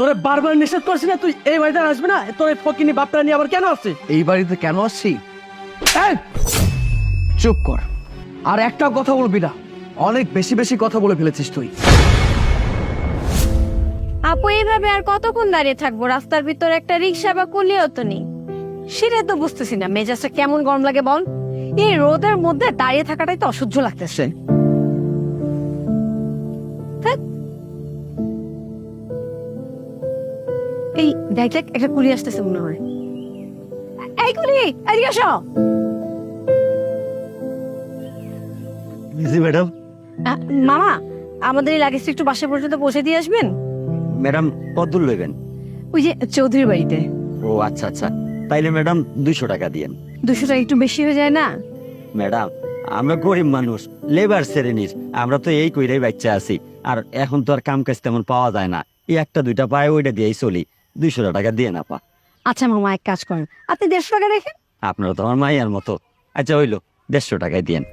তোরে বারবার নিষেধ করছি না তুই এই বাড়িতে আসবে না? তোর এই ফকিনি বাপটা নিয়ে আবার কেন আসছিস? এই বাড়িতে কেন আসছি? এই, চুপ কর। আর একটাও কথা বলবি না। অনেক বেশি বেশি কথা বলে ফেলেছিস তুই। আপু এইভাবে আর কতক্ষণ দাঁড়িয়ে থাকব? রাস্তার ভিতর একটা রিক্সা বা কুলিও তো নেই। সেটা তো বুঝতেছি না। মেজাজটা কেমন গরম লাগে বল? এই রোদের মধ্যে দাঁড়িয়ে থাকাটাই তো অসহ্য লাগতেছে। দেখ দেখ একটা কুলি আসতেছে মনে হয়। এই কুলি এদিকে আসো। জি ম্যাডাম। মামা আমাদের এই লাগেজটা একটু বাসা পর্যন্ত পৌঁছে দিয়ে আসবেন? ম্যাডাম লইবেন। ওই যে চৌধুরীর বাড়িতে। ও আচ্ছা আচ্ছা। তাইলে ম্যাডাম দুইশো টাকা দিয়েন। দুশো টাকা একটু বেশি হয়ে যায় না? ম্যাডাম আমরা গরিব মানুষ লেবার শ্রেণির। আমরা তো এই কইরাই বাচ্চা আছি। আর এখন তো আর কাম কাজ তেমন পাওয়া যায় না। এই একটা দুইটা পায় ওইটা দিয়েই চলি। দুইশো টাকা দিয়ে না পা আচ্ছা মামা এক কাজ করেন। আপনি দেড়শো টাকা রেখে আপনারা তো আমার মাইয়ার মতো। আচ্ছা হইল দেড়শো টাকায় দিয়েন।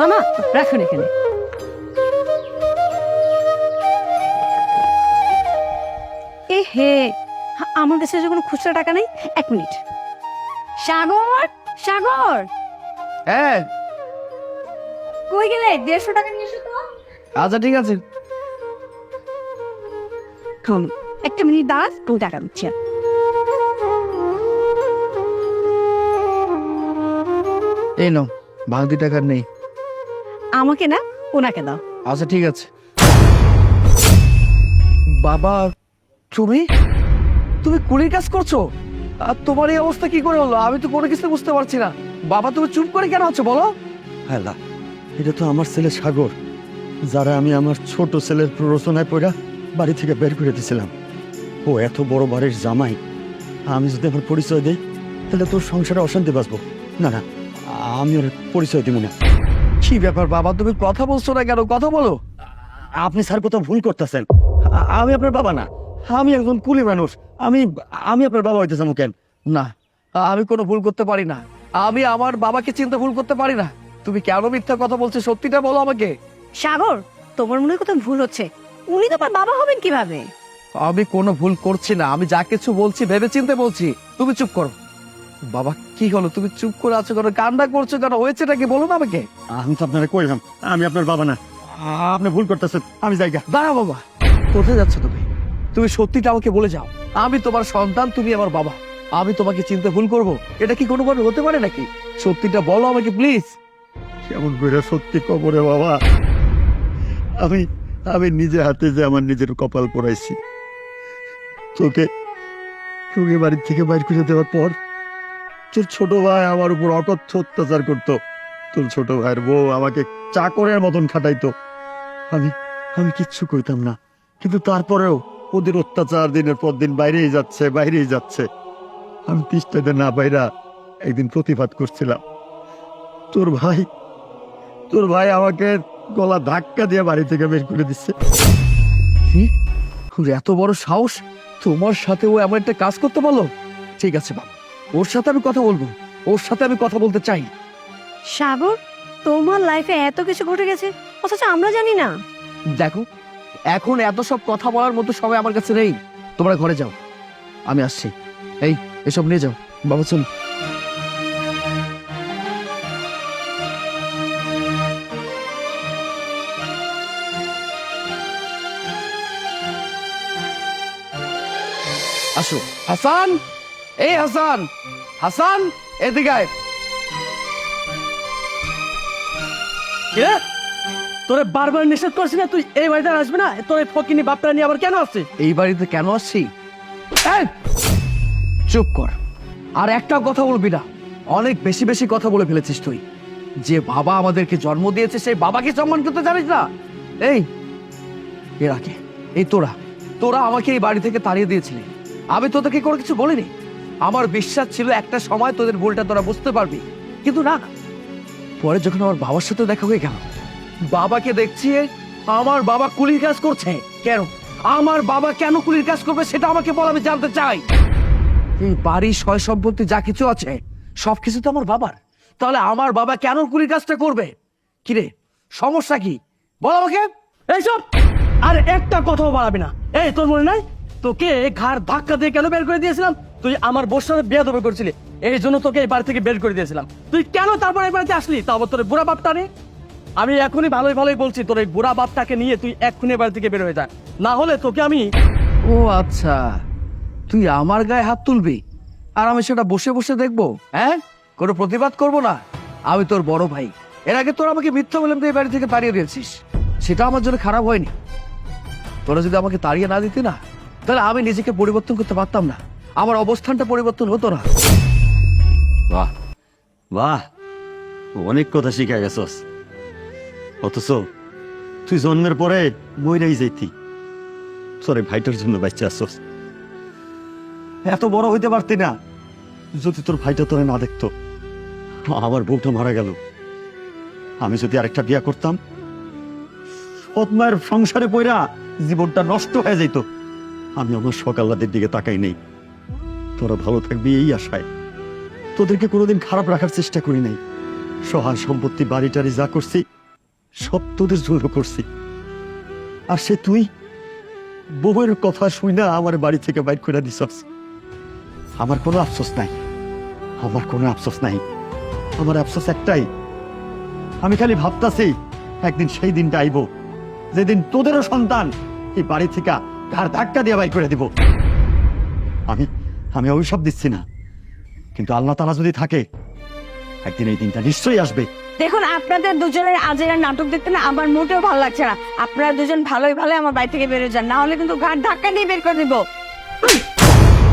মামা রাখুন এখানে। এ হে আমার কাছে যে কোনো খুচরা টাকা নেই? এক মিনিট। সাগর সাগর! হ্যাঁ। কই গেলে? দেড়শো টাকা নিয়ে এসো তো। আচ্ছা ঠিক আছে। থাম, একটা মিনিট দাঁড়া তুমি টাকা দিচ্ছি এই নাও ভাঙতি টাকার নেই। আমাকে না ওনাকে দাও। আচ্ছা ঠিক আছে। বাবা তুমি? তুমি কুলির কাজ করছ? আর তোমার এই অবস্থা কি করে হলো? আমি তো কোনো কিছু বুঝতে পারছি না। বাবা তুমি চুপ করে কেন আছো বলো? হ্যাঁ এটা তো আমার ছেলে সাগর যারা আমি আমার ছোট ছেলের প্ররোচনায় পড়া বাড়ি থেকে বের করে দিয়েছিলাম। ও এত বড় বাড়ির জামাই। আমি যদি আমার পরিচয় দিই তাহলে তোর সংসারে অশান্তি বাঁচবো। না না আমি ওর পরিচয় দিব না। কি ব্যাপার বাবা? তুমি কথা বলছো না কেন? কথা বলো। আপনি স্যার কোথাও ভুল করতেছেন। আমি আপনার বাবা না। আমি একজন কুলি মানুষ। আমি আমি আপনার বাবা হইতেছি কেন? না আমি কোনো ভুল করতে পারি না। আমি আমার বাবাকে চিন্তা ভুল করতে পারি না। তুমি কেন মিথ্যা কথা বলছো? সত্যিটা বলো আমাকে। সাগর তোমার মনে কোথাও ভুল হচ্ছে। উনি তোমার বাবা হবেন কীভাবে? আমি কোনো ভুল করছি না। আমি যা কিছু বলছি ভেবে চিন্তে বলছি। তুমি চুপ করো। বাবা কি হলো? তুমি চুপ করে আছো কেন? কান্না করছ কেন? হয়েছেটা কি? বলো না আমাকে। আমি তো আপনারা কইলাম আমি আপনার বাবা না। আপনি ভুল করতেছেন আমি জায়গা দাঁড়া বাবা কোথায় যাচ্ছ তুমি? তুমি সত্যিটা আমাকে বলে যাও। আমি তোমার সন্তান তুমি আমার বাবা। আমি তোমাকে চিনতে ভুল করব। এটা কি কোনোভাবে হতে পারে নাকি? সত্যিটা বলো আমাকে প্লিজ। কেমন করে সত্যি কবরে বাবা? আমি আমি নিজে হাতে যে আমার নিজের কপাল পড়াইছি তোকে তোকে বাড়ির থেকে বাইর করে দেওয়ার পর তোর ছোট ভাই আমার উপর অকথ্য অত্যাচার করতো। তোর ছোট ভাইয়ের বউ আমাকে চাকরের মতন খাটাইতো। আমি আমি কিচ্ছু কইতাম না। কিন্তু তারপরেও ওদের অত্যাচার দিনের পর দিন বাইরেই যাচ্ছে বাইরেই যাচ্ছে। আমি তিষ্টাতে না বাইরা একদিন প্রতিবাদ করছিলাম। তোর ভাই তোর ভাই আমাকে গলা ধাক্কা দিয়ে বাড়ি থেকে বের করে দিচ্ছে। এত বড় সাহস? তোমার সাথে ও এমন একটা কাজ করতে পারল? ঠিক আছে, বাবা। ওর সাথে আমি কথা বলব। ওর সাথে আমি কথা বলতে চাই। সাগর তোমার লাইফে এত কিছু ঘটে গেছে অথচ আমরা জানি না। দেখো এখন এত সব কথা বলার মতো সময় আমার কাছে নেই। তোমরা ঘরে যাও। আমি আসছি। এই এসব নিয়ে যাও। বাবা চল। আসো। হাসান! এই হাসান হাসান এদিকে আয়। কিরে? তোরে বারবার নিষেধ করছি না তুই এই বাড়িতে আসবে না? তোর এই ফকিনি বাপটা নিয়ে আবার কেন আসছিস? এই বাড়িতে কেন আসছি? এই, চুপ কর। আর একটাও কথা বলবি না। অনেক বেশি বেশি কথা বলে ফেলেছিস তুই। যে বাবা আমাদেরকে জন্ম দিয়েছে সেই বাবাকে সম্মান করতে জানিস না? এই এর আগে এই তোরা। তোরা আমাকে এই বাড়ি থেকে তাড়িয়ে দিয়েছিলি। আমি তোদেরকে কোনো কিছু বলিনি। আমার বিশ্বাস ছিল একটা সময় তোদের ভুলটা তোরা বুঝতে পারবি। কিন্তু না। পরে যখন আমার বাবার সাথে দেখা হয়ে গেল, বাবাকে দেখছি আমার বাবা কুলির কাজ করছে। কেন? আমার বাবা কেন কুলির কাজ করবে সেটা আমাকে বল, আমি জানতে চাই। এই বাড়ি, সয় সম্পত্তি যা কিছু আছে সবকিছু তো আমার বাবার। তাহলে আমার বাবা কেন কুলির কাজটা করবে? কিরে সমস্যা কি? বল আমাকে। এইসব আর একটা কথাও বাড়াবি না। এই, তোর মনে নাই? তোকে ঘাড় ধাক্কা দিয়ে কেন বের করে দিয়েছিলাম? তুই আমার বোর সাথে বিয়ে দেবে করছিলি, এই জন্য তোকে এই বাড়ি থেকে বের করে দিয়েছিলাম। তুই কেন তারপর এই বাড়িতে আসলি? তারপর তোর বুড়া বাপটা নে আমি এখনই ভালোই ভালোই বলছি, তোর এই বুড়া বাপটাকে নিয়ে তুই এক্ষুনি বাড়ি থেকে বের হয়ে যা। না হলে তোকে আমি ও আচ্ছা তুই আমার গায়ে হাত তুলবি? আর আমি সেটা বসে বসে দেখব হ্যাঁ? কোনো প্রতিবাদ করব না। আমি তোর বড় ভাই। এর আগে তোর আমাকে মিথ্যা বলে এই বাড়ি থেকে তাড়িয়ে দিয়েছিস। সেটা আমার জন্য খারাপ হয়নি। তোরা যদি আমাকে তাড়িয়ে না দিতি না, তাহলে আমি নিজেকে পরিবর্তন করতে পারতাম না। আমার অবস্থানটা পরিবর্তন হতো না। বাহ। বাহ। অনেক কথা শিখা গেছস। অথচ তুই জন্মের পরে মইরাই যাইতি। সরে ভাইটার জন্য বাচ্চা আসছস এত বড় হইতে পারতি না, যদি তোর ভাইটা তোরে না দেখতো। আমার বউটা মারা গেল। আমি যদি আরেকটা বিয়া করতাম সৎমায়ের সংসারে পইরা জীবনটা নষ্ট হয়ে যেত আমি আমার সকাল্লাদের দিকে তাকাই নেই। তোরা ভালো থাকবি এই আশায়। তোদেরকে কোনোদিন খারাপ রাখার চেষ্টা করি নাই। সহায় সম্পত্তি, বাড়ি টাড়ি যা করছি, সব তোদের জন্য করছি। আর সে তুই, বউয়ের কথা শুই না আমার বাড়ি থেকে বাইর করে দিছস। আমার কোনো আফসোস নাই। আমার কোনো আফসোস নাই। আমার আফসোস একটাই। আমি খালি ভাবতাছি, একদিন সেই দিনটা আইব, যেদিন তোদেরও সন্তান এই বাড়ি থেকে ঘাড় ধাক্কা দিয়ে বাইর করে দিব। আমি আমি অভিশাপ দিচ্ছি না। কিন্তু আল্লাহ তালা যদি থাকে একদিন এই দিনটা নিশ্চয়ই আসবে। দেখুন আপনাদের দুজনের আজের নাটক দেখতে না আমার মোটেও ভালো লাগছে না। আপনারা দুজন ভালোই ভালো আমার বাড়ি থেকে বেরোয় যান না হলে কিন্তু ঘাট ধাক্কা নিয়ে বের করে দিব।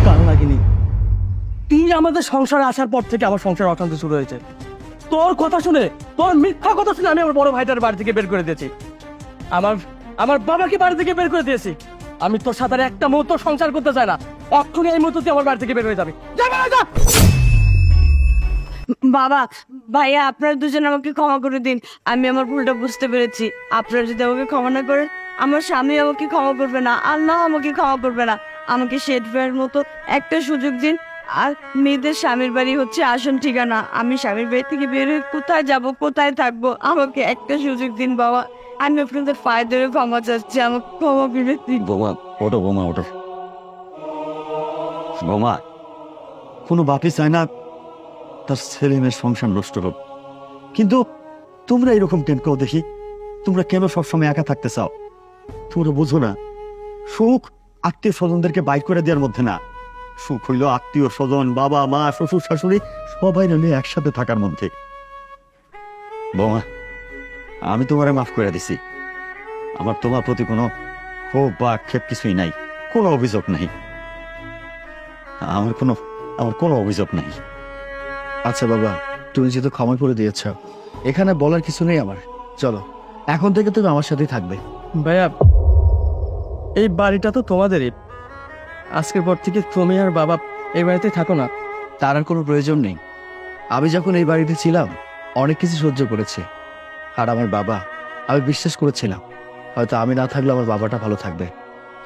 কাল লাগিনি তুই আমাদের সংসারে আসার পর থেকে আমার সংসার অশান্তি শুরু হয়েছে। তোর কথা শুনে তোর মিথ্যা কথা শুনে আমি আমার বড় ভাইটার বাড়ি থেকে বের করে দিয়েছি। আমার আমার বাবাকে বাড়ি থেকে বের করে দিয়েছি। আমি তোর সাথে আর একটা মুহূর্ত সংসার করতে চাই না। অক্ষণে এই মুহূর্তে আমার বাড়ি থেকে বের হয়ে যাবি। যা বের যা। বাবা ভাইয়া আপনারা দুজন আমাকে ক্ষমা করে দিন। আমি আমার ভুলটা বুঝতে পেরেছি। আপনারা যদি আমাকে ক্ষমা না করেন আমার স্বামী আমাকে ক্ষমা করবে না আল্লাহ আমাকে ক্ষমা করবে না। আমাকে শেড ভাইয়ের মতো একটা সুযোগ দিন। আর মেয়েদের স্বামীর বাড়ি হচ্ছে আসন ঠিকানা। আমি স্বামীর বাড়ি থেকে বের হয়ে কোথায় যাব কোথায় থাকব আমাকে একটা সুযোগ দিন বাবা। আমি আপনাদের পায়ে ধরে ক্ষমা চাচ্ছি আমাকে ক্ষমা করে দিন। বোমা ওটো বোমা ওটো বোমা, কোনো বাপই চায় না তার ছেলে মেয়ের সংসার নষ্ট হোক। কিন্তু তোমরা এরকম কেন কেউ দেখি? তোমরা কেন সবসময় একা থাকতে চাও? তোমরা বুঝো না, সুখ আত্মীয় স্বজনদেরকে বাইর করে দেওয়ার মধ্যে না। সুখ হইল আত্মীয় স্বজন বাবা, মা, শ্বশুর, শাশুড়ি, সবাই মিলে একসাথে থাকার মধ্যে। বৌমা, আমি তোমারে মাফ করে দিছি। আমার তোমার প্রতি কোনো ক্ষোভ বা আক্ষেপ কিছুই নাই, কোনো অভিযোগ নাই। আমার কোনো আমার কোনো অভিযোগ নাই। আচ্ছা বাবা তুমি যেহেতু ক্ষমা করে দিয়েছ এখানে বলার কিছু নেই আমার। চলো এখন থেকে তুমি আমার সাথেই থাকবে। ভাইয়া এই বাড়িটা তো তোমাদেরই। আজকের পর থেকে তুমি আর বাবা এই বাড়িতে থাকো না। তার আর কোনো প্রয়োজন নেই। আমি যখন এই বাড়িতে ছিলাম অনেক কিছু সহ্য করেছে। আর আমার বাবা আমি বিশ্বাস করেছিলাম। হয়তো আমি না থাকলে আমার বাবাটা ভালো থাকবে।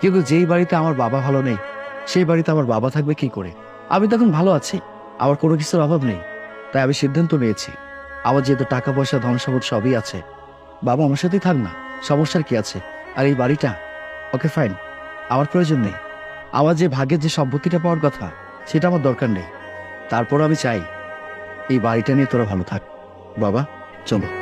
কিন্তু যেই বাড়িতে আমার বাবা ভালো নেই সেই বাড়িতে আমার বাবা থাকবে কি করে? আমি তখন ভালো আছি, আমার কোনো কিছুর অভাব নেই, তাই আমি সিদ্ধান্ত নিয়েছি। আমার যেহেতু টাকা পয়সা, ধন সম্পদ সবই আছে, বাবা আমার সাথেই থাক না, সমস্যার কি আছে? আর এই বাড়িটা? ওকে ফাইন আমার প্রয়োজন নেই। আমার যে ভাগ্যের যে সম্পত্তিটা পাওয়ার কথা, সেটা আমার দরকার নেই। তারপর আমি চাই, এই বাড়িটা নিয়ে তোরা ভালো থাক। বাবা, চলো।